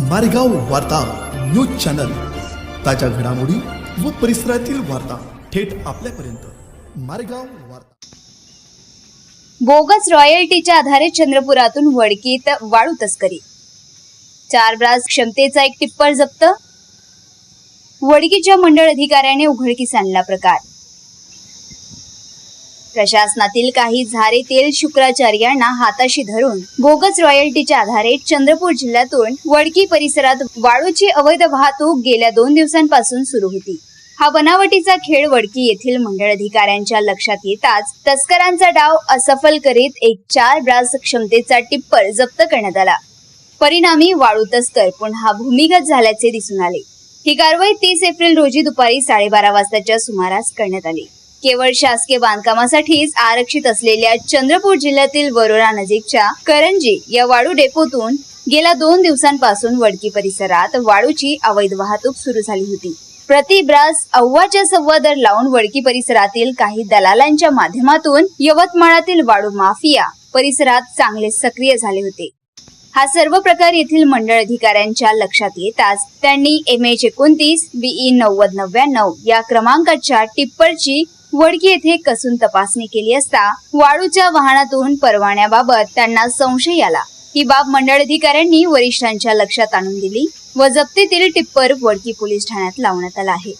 मारेगाव वार्ता news channel. ताज्या घडामोडी व परिसरातील वार्ता थेट आपल्यापर्यंत. मारेगाव वार्ता. बोगस रॉयल्टीच्या आधारे चंद्रपुरातून वडकीत वाळू तस्करी. चार ब्रास क्षमतेचा एक टिप्पर जप्त. वडकीच्या मंडळ अधिकाऱ्याने उघडकीस आणला प्रकार. प्रशासनातील काही झारे तेल शुक्राचार्यांना हाताशी धरून बोगस रॉयल्टीच्या आधारे चंद्रपूर जिल्ह्यातून वडकी परिसरात वाळूची अवैध वाहतूक गेल्या दोन दिवसांपासून सुरू होती. हा बनावटीचा खेळ वडकी येथील मंडळ अधिकाऱ्यांच्या लक्षात येताच तस्करांचा डाव असफल करीत एक चार ब्रास क्षमतेचा टिप्पर जप्त करण्यात आला. परिणामी वाळू तस्कर पुन्हा भूमिगत झाल्याचे दिसून आले. ही कारवाई तीस एप्रिल रोजी दुपारी साडेबारा वाजताच्या सुमारास करण्यात आली. केवळ शासकीय बांधकामासाठीच आरक्षित असलेल्या चंद्रपूर जिल्ह्यातील वरोरा नजीकच्या करंजी या वाळू डेपोतून गेल्या दोन दिवसांपासून वडकी परिसरात वाळूची अवैध वाहतूक सुरू झाली होती. प्रति ब्रास अव्वाच्या सव्वा दर लावून वडकी परिसरातील काही दलालांच्या माध्यमातून यवतमाळातील वाळू माफिया परिसरात चांगले सक्रिय झाले होते. हा सर्व प्रकार येथील मंडळ अधिकाऱ्यांच्या लक्षात येताच त्यांनी एम एच एकोणतीस बीई नव्वद नव्याण्णव या क्रमांकाच्या टिप्परची वडकी येथे कसून तपासणी केली असता वाळूच्या वाहनातून परवान्याबाबत त्यांना संशय आला. ही बाब मंडळ अधिकाऱ्यांनी वरिष्ठांच्या लक्षात आणून दिली व जप्तीतील टिप्पर वडकी पोलीस ठाण्यात लावण्यात आला आहे.